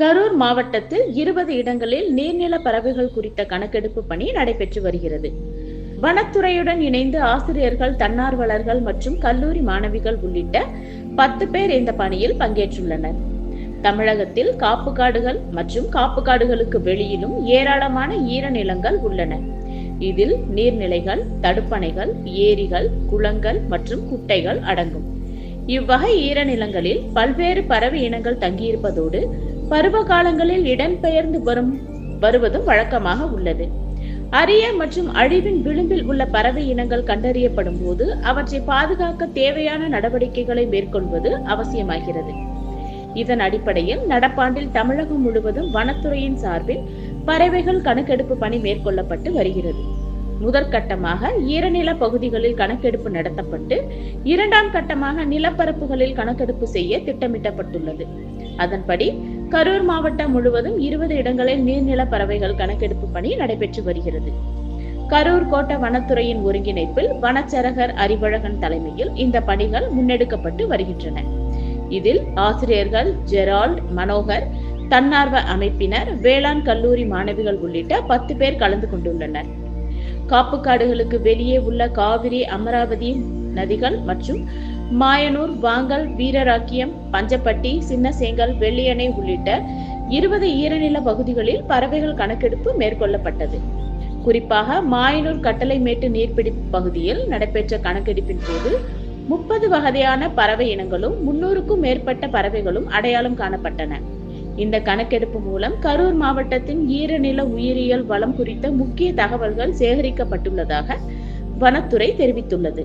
கரூர் மாவட்டத்தில் இருபது இடங்களில் நீர்நில பறவைகள் குறித்த கணக்கெடுப்பு பணி நடைபெற்று வருகிறது. வனத்துறையுடன் இணைந்து ஆசிரியர்கள் தன்னார்வலர்கள் மற்றும் கல்லூரி மாணவிகள் உள்ளிட்ட பத்து பேர் இந்த பணியில் பங்கேற்றுள்ளனர். தமிழகத்தில் காப்பு காடுகள் மற்றும் காப்பு காடுகளுக்கு வெளியிலும் ஏராளமான ஈரநிலங்கள் உள்ளன. இதில் நீர்நிலைகள் தடுப்பணைகள் ஏரிகள் குளங்கள் மற்றும் குட்டைகள் அடங்கும். இவ்வகை ஈரநிலங்களில் பல்வேறு பறவை இனங்கள் தங்கியிருப்பதோடு பருவ காலங்களில் இடம்பெயர்ந்து வரும் வருவதும் வழக்கமாக உள்ளது. அரிய மற்றும் அழிவின் விளிம்பில் உள்ள பறவை இனங்கள் கண்டறியப்படும் போது அவற்றை பாதுகாக்க தேவையான நடவடிக்கைகளை மேற்கொள்வது அவசியமாகிறது. இதன் அடிப்படையில் நடப்பாண்டில் தமிழகம் முழுவதும் வனத்துறையின் சார்பில் பறவைகள் கணக்கெடுப்பு பணி மேற்கொள்ளப்பட்டு வருகிறது. முதற்கட்டமாக ஈரநில பகுதிகளில் கணக்கெடுப்பு நடத்தப்பட்டு இரண்டாம் கட்டமாக நிலப்பரப்புகளில் கணக்கெடுப்பு செய்ய திட்டமிட்டப்பட்டுள்ளது. அதன்படி கரூர் மாவட்டம் முழுவதும் இருபது இடங்களில் நீர்நில பறவைகள் கணக்கெடுப்பு பணி நடைபெற்று வருகிறது. கரூர் கோட்ட வனத்துறையின் ஒருங்கிணைப்பில் வனச்சரகர் அறிவழகன் தலைமையில் இந்த பணிகள் முன்னெடுக்கப்பட்டு வருகின்றன. இதில் ஆசிரியர்கள் ஜெரால்ட் மனோகர் தன்னார்வ அமைப்பினர் வேளாண் கல்லூரி மாணவிகள் உள்ளிட்ட பத்து பேர் கலந்து கொண்டுள்ளனர். காப்புக்காடுகளுக்கு வெளியே உள்ள காவிரி அமராவதி நதிகள் மற்றும் மாயனூர் வாங்கல் வீரராக்கியம் பஞ்சப்பட்டி சின்னசேங்கல் வெள்ளியணை உள்ளிட்ட இருபது ஈரநில பகுதிகளில் பறவைகள் கணக்கெடுப்பு மேற்கொள்ளப்பட்டது. குறிப்பாக மாயனூர் கட்டளைமேட்டு நீர்பிடிப்பு பகுதியில் நடைபெற்ற கணக்கெடுப்பின் போது முப்பது வகையான பறவை இனங்களும் முன்னூறுக்கும் மேற்பட்ட பறவைகளும் அடையாளம் காணப்பட்டன. இந்த கணக்கெடுப்பு மூலம் கரூர் மாவட்டத்தின் ஈரநில உயிரியல் வளம் குறித்த முக்கிய தகவல்கள் சேகரிக்கப்பட்டுள்ளதாக வனத்துறை தெரிவித்துள்ளது.